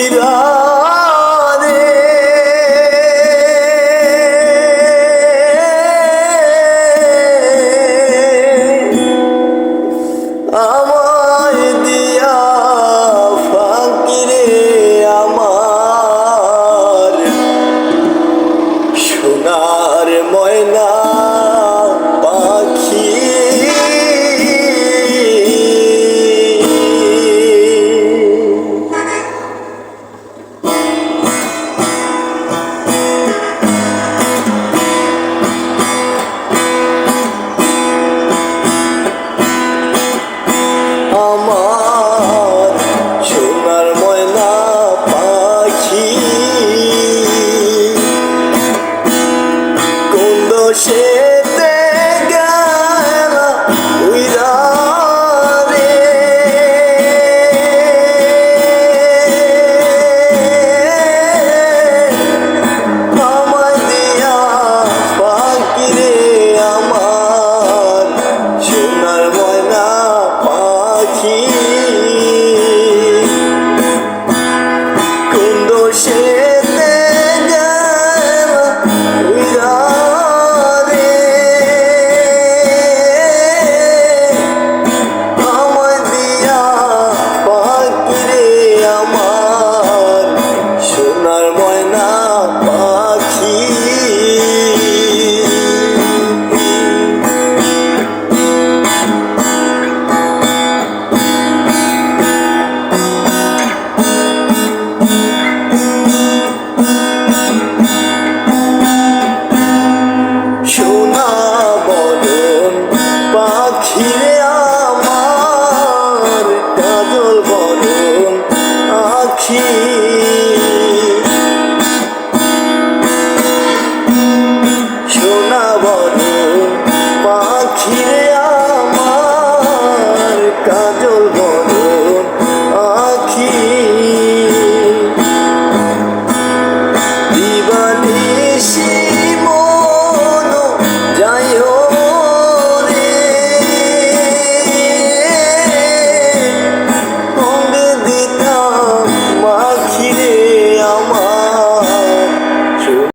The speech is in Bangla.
দিদারে আমায় দিয়া ফাঁকিরে আমার সোনার ময়না você. Yeah.